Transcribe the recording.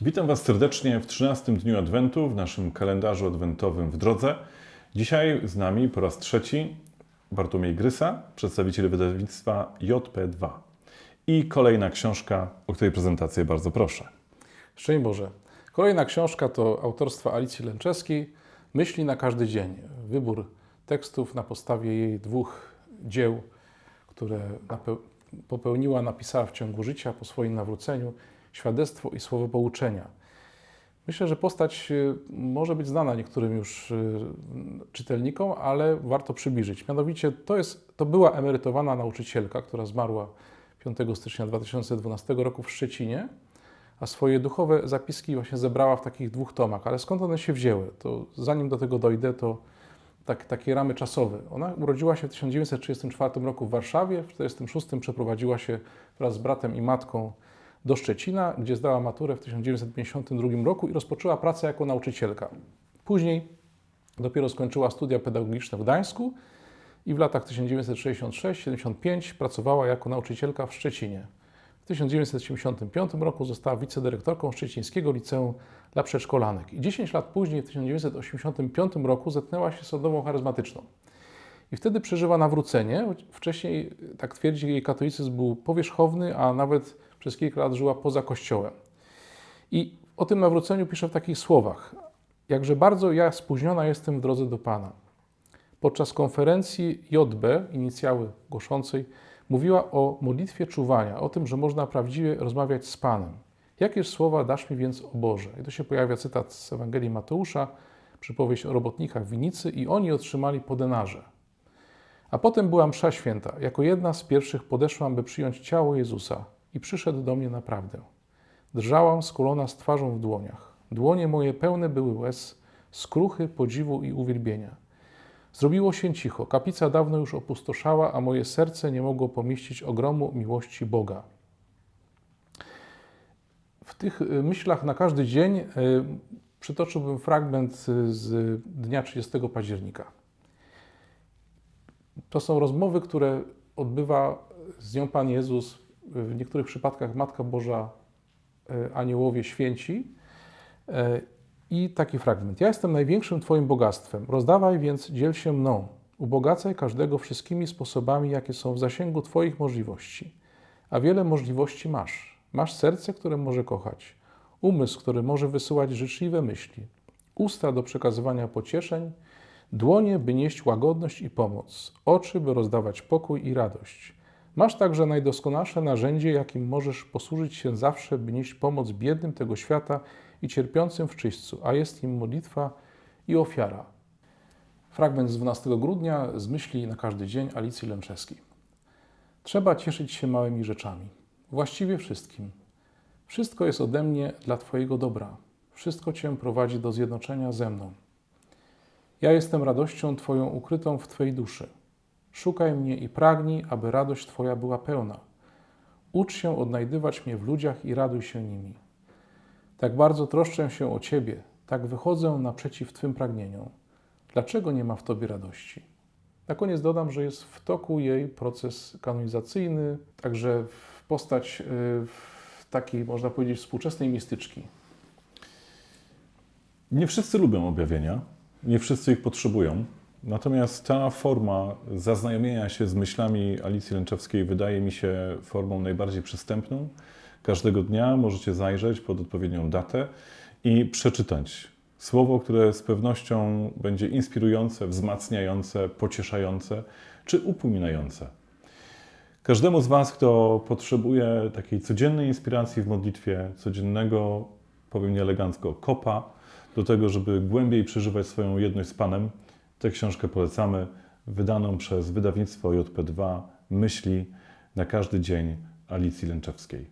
Witam Was serdecznie w 13 dniu Adwentu w naszym kalendarzu adwentowym w drodze. Dzisiaj z nami po raz trzeci Bartłomiej Grysa, przedstawiciel wydawnictwa JP2. I kolejna książka, o której prezentację bardzo proszę. Szczęść Boże. Kolejna książka to autorstwa Alicji Lęczewskiej Myśli na każdy dzień. Wybór tekstów na podstawie jej dwóch dzieł, które popełniła, napisała w ciągu życia po swoim nawróceniu. Świadectwo i słowo pouczenia. Myślę, że postać y, może być znana niektórym już y, czytelnikom, ale warto przybliżyć. Mianowicie to, jest, to była emerytowana nauczycielka, która zmarła 5 stycznia 2012 roku w Szczecinie, a swoje duchowe zapiski właśnie zebrała w takich dwóch tomach. Ale skąd one się wzięły? To zanim do tego dojdę, to tak, takie ramy czasowe. Ona urodziła się w 1934 roku w Warszawie, w 1946 przeprowadziła się wraz z bratem i matką do Szczecina, gdzie zdała maturę w 1952 roku i rozpoczęła pracę jako nauczycielka. Później dopiero skończyła studia pedagogiczne w Gdańsku i w latach 1966-75 pracowała jako nauczycielka w Szczecinie. W 1975 roku została wicedyrektorką Szczecińskiego Liceum dla Przedszkolanek i 10 lat później, w 1985 roku, zetknęła się z sądową charyzmatyczną. I wtedy przeżywa nawrócenie. Wcześniej, tak twierdzi, jej katolicyzm był powierzchowny, a nawet przez kilka lat żyła poza kościołem. I o tym nawróceniu pisze w takich słowach: Jakże bardzo ja spóźniona jestem w drodze do Pana. Podczas konferencji JB, inicjały głoszącej, mówiła o modlitwie czuwania, o tym, że można prawdziwie rozmawiać z Panem. Jakież słowa dasz mi więc o Boże? I tu się pojawia cytat z Ewangelii Mateusza, przypowieść o robotnikach w winnicy i oni otrzymali po denarze. A potem była msza święta. Jako jedna z pierwszych podeszłam, by przyjąć ciało Jezusa i przyszedł do mnie naprawdę. Drżałam skulona z twarzą w dłoniach. Dłonie moje pełne były łez, skruchy, podziwu i uwielbienia. Zrobiło się cicho. Kaplica dawno już opustoszała, a moje serce nie mogło pomieścić ogromu miłości Boga. W tych y, myślach na każdy dzień y, przytoczyłbym fragment y, z dnia 30 października. To są rozmowy, które odbywa z nią Pan Jezus, w niektórych przypadkach Matka Boża, aniołowie święci. I taki fragment. Ja jestem największym Twoim bogactwem. Rozdawaj więc, dziel się mną. Ubogacaj każdego wszystkimi sposobami, jakie są w zasięgu Twoich możliwości. A wiele możliwości masz. Masz serce, które może kochać, umysł, który może wysyłać życzliwe myśli, usta do przekazywania pocieszeń, dłonie, by nieść łagodność i pomoc, oczy, by rozdawać pokój i radość. Masz także najdoskonalsze narzędzie, jakim możesz posłużyć się zawsze, by nieść pomoc biednym tego świata i cierpiącym w czyśćcu, a jest im modlitwa i ofiara. Fragment z 12 grudnia z myśli na każdy dzień Alicji Lęczewskiej. Trzeba cieszyć się małymi rzeczami, właściwie wszystkim. Wszystko jest ode mnie dla Twojego dobra. Wszystko Cię prowadzi do zjednoczenia ze mną. Ja jestem radością Twoją ukrytą w Twojej duszy. Szukaj mnie i pragnij, aby radość Twoja była pełna. Ucz się odnajdywać mnie w ludziach i raduj się nimi. Tak bardzo troszczę się o Ciebie, tak wychodzę naprzeciw Twym pragnieniom. Dlaczego nie ma w Tobie radości? Na koniec dodam, że jest w toku jej proces kanonizacyjny, także w postać y, takiej, można powiedzieć, współczesnej mistyczki. Nie wszyscy lubią objawienia, nie wszyscy ich potrzebują. Natomiast ta forma zaznajomienia się z myślami Alicji Lęczewskiej wydaje mi się formą najbardziej przystępną. Każdego dnia możecie zajrzeć pod odpowiednią datę i przeczytać słowo, które z pewnością będzie inspirujące, wzmacniające, pocieszające czy upominające. Każdemu z Was, kto potrzebuje takiej codziennej inspiracji w modlitwie, codziennego, powiem nieelegancko, kopa, do tego, żeby głębiej przeżywać swoją jedność z Panem, tę książkę polecamy, wydaną przez wydawnictwo JP2 Myśli na każdy dzień Alicji Lęczewskiej.